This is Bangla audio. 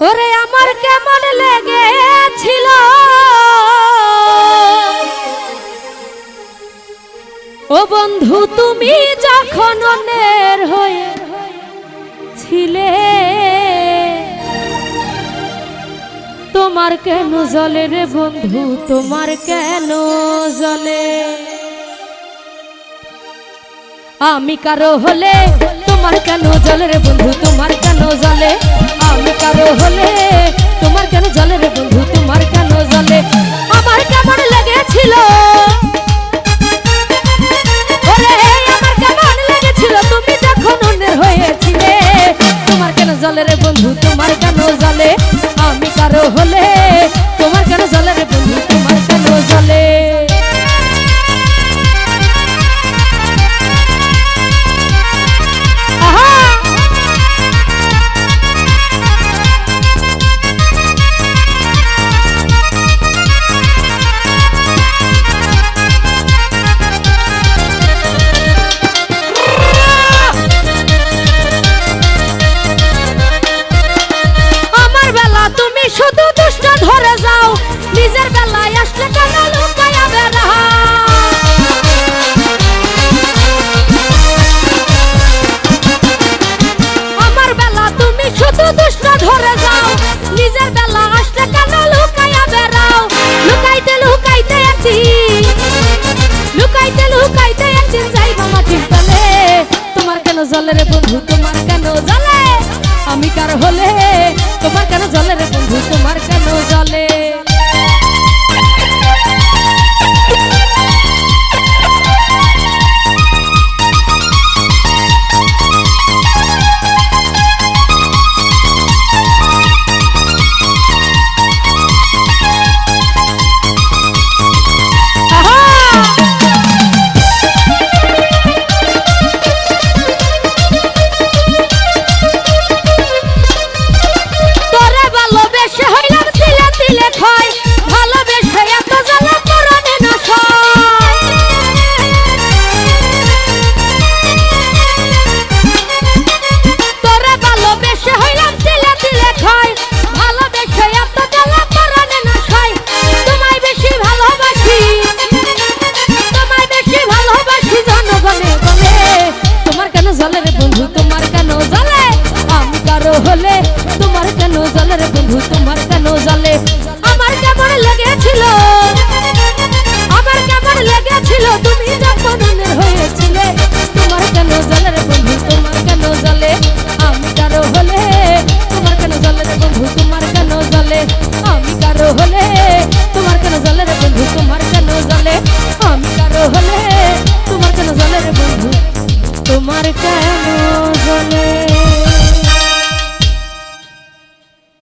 ওরে আমার কেমন লেগেছিল? ও বন্ধু, তুমি যখন অন্যের হয়ে ছিলে, তোমার কেন জলে রে বন্ধু? তোমার কেন জলে? আমি কারও হলে তোমার কেন জলে রে বন্ধু? তোমার কেন জলে? আমি জলে রে বন্ধু তোমার কেন জলে? আমি কারও হলে জলে রে বন্ধু তোমার কেন জলে? আমি কার হলে? তোমার কেন জলে রে লেগেছিল তুমি যখন হয়েছিলে, তোমার কেন জলে রে বন্ধু, তোমার কেন জলে? আমি কারও হলে, তোমার কেন জলে রে বন্ধু, তোমার কেন জলে? আমি কারও হলে, তোমার কেন জলে রে বন্ধু, তোমার কেন জলে? আমি কারও হলে, তোমার কেন জলে রে বন্ধু, তোমার কেন জলে?